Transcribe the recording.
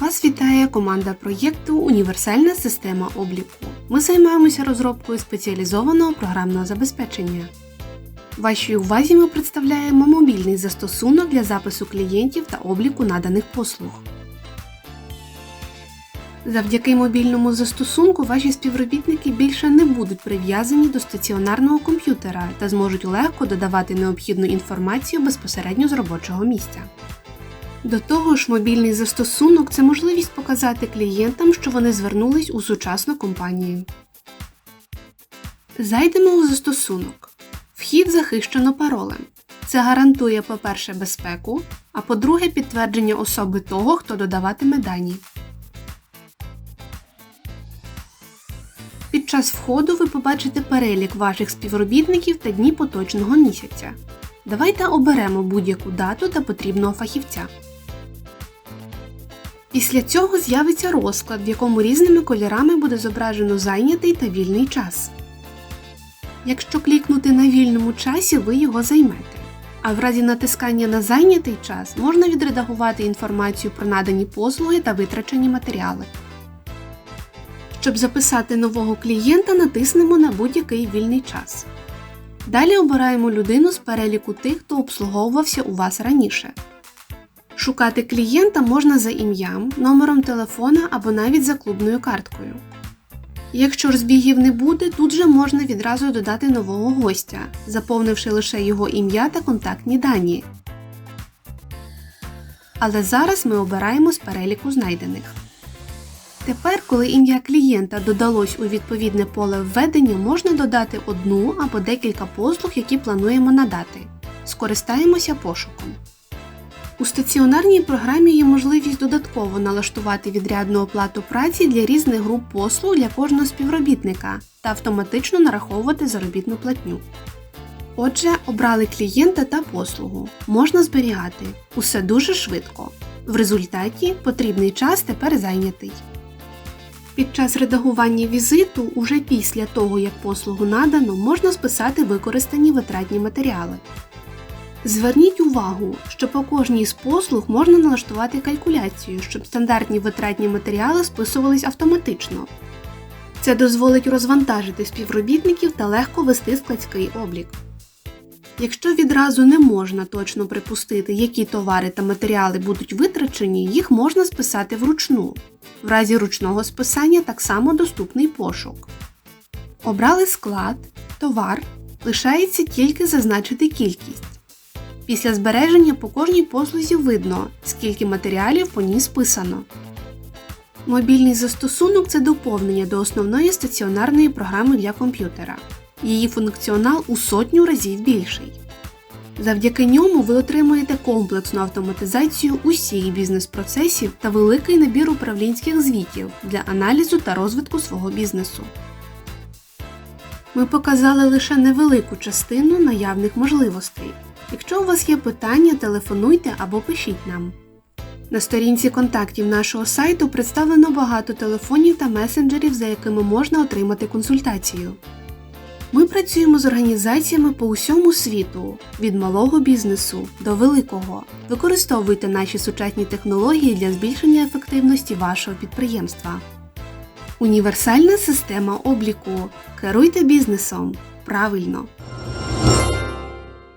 Вас вітає команда проєкту Універсальна система обліку. Ми займаємося розробкою спеціалізованого програмного забезпечення. Вашій увазі ми представляємо мобільний застосунок для запису клієнтів та обліку наданих послуг. Завдяки мобільному застосунку ваші співробітники більше не будуть прив'язані до стаціонарного комп'ютера та зможуть легко додавати необхідну інформацію безпосередньо з робочого місця. До того ж, мобільний застосунок це можливість показати клієнтам, що вони звернулись у сучасну компанію. Зайдемо у застосунок. Вхід захищено паролем. Це гарантує, по-перше, безпеку, а по-друге, підтвердження особи того, хто додаватиме дані. Під час входу ви побачите перелік ваших співробітників та дні поточного місяця. Давайте оберемо будь-яку дату та потрібного фахівця. Після цього з'явиться розклад, в якому різними кольорами буде зображено зайнятий та вільний час. Якщо клікнути на вільному часі, ви його займете. А в разі натискання на зайнятий час можна відредагувати інформацію про надані послуги та витрачені матеріали. Щоб записати нового клієнта, натиснемо на будь-який вільний час. Далі обираємо людину з переліку тих, хто обслуговувався у вас раніше. Шукати клієнта можна за ім'ям, номером телефона або навіть за клубною карткою. Якщо ж збігів не буде, тут же можна відразу додати нового гостя, заповнивши лише його ім'я та контактні дані. Але зараз ми обираємо з переліку знайдених. Тепер, коли ім'я клієнта додалось у відповідне поле введення, можна додати одну або декілька послуг, які плануємо надати. Скористаємося пошуком. У стаціонарній програмі є можливість додатково налаштувати відрядну оплату праці для різних груп послуг для кожного співробітника та автоматично нараховувати заробітну платню. Отже, обрали клієнта та послугу. Можна зберігати. Усе дуже швидко. В результаті потрібний час тепер зайнятий. Під час редагування візиту, уже після того, як послугу надано, можна списати використані витратні матеріали. Зверніть увагу, що по кожній з послуг можна налаштувати калькуляцію, щоб стандартні витратні матеріали списувались автоматично. Це дозволить розвантажити співробітників та легко вести складський облік. Якщо відразу не можна точно припустити, які товари та матеріали будуть витрачені, їх можна списати вручну. В разі ручного списання так само доступний пошук. Обрали склад, товар, лишається тільки зазначити кількість. Після збереження по кожній послузі видно, скільки матеріалів по ній списано. Мобільний застосунок це доповнення до основної стаціонарної програми для комп'ютера. Її функціонал у сотню разів більший. Завдяки ньому ви отримуєте комплексну автоматизацію усіх бізнес-процесів та великий набір управлінських звітів для аналізу та розвитку свого бізнесу. Ми показали лише невелику частину наявних можливостей. Якщо у вас є питання, телефонуйте або пишіть нам. На сторінці контактів нашого сайту представлено багато телефонів та месенджерів, за якими можна отримати консультацію. Ми працюємо з організаціями по усьому світу, від малого бізнесу до великого. Використовуйте наші сучасні технології для збільшення ефективності вашого підприємства. Універсальна система обліку. Керуйте бізнесом правильно.